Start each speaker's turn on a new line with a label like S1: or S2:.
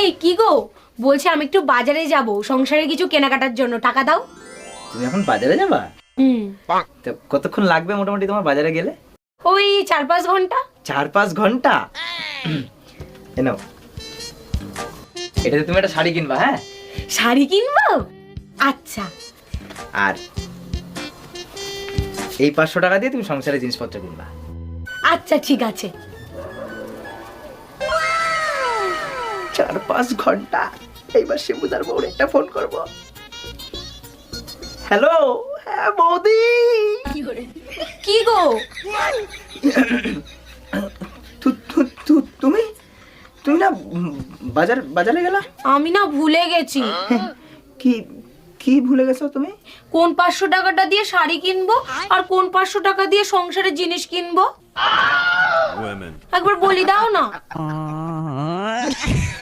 S1: এই কি গো? বলছি আমি একটু বাজারে যাব সংসারে কিছু কেনাকাটার জন্য। টাকা দাও।
S2: তুমি এখন বাজারে যাবা?
S1: হুম।
S2: তো কতক্ষণ লাগবে মোটামুটি তোমার বাজারে গেলে?
S1: ওই চার পাঁচ ঘণ্টা।
S2: চার পাঁচ ঘণ্টা? এ নাও। এটাতে তুমি একটা শাড়ি কিনবা হ্যাঁ?
S1: শাড়ি কিনবো? আচ্ছা।
S2: আর এই পাঁচশো টাকা দিয়ে তুমি সংসারের জিনিসপত্র কিনবা।
S1: আচ্ছা ঠিক আছে।
S2: চার পাঁচ ঘণ্টা। এইবার শিবুদার বউর একটা ফোন করব। হ্যালো? হ্যাঁ বৌদি?
S1: কি গো?
S2: তুমি? তুমি না বাজার বাজারে গেলা?
S1: আমি না ভুলে গেছি।
S2: কি কি ভুলে গেছো তুমি?
S1: কোন পাঁচশো টাকাটা দিয়ে শাড়ি কিনবো আর কোন পাঁচশো টাকা দিয়ে সংসারের জিনিস কিনবো? একবার বলি দাও না।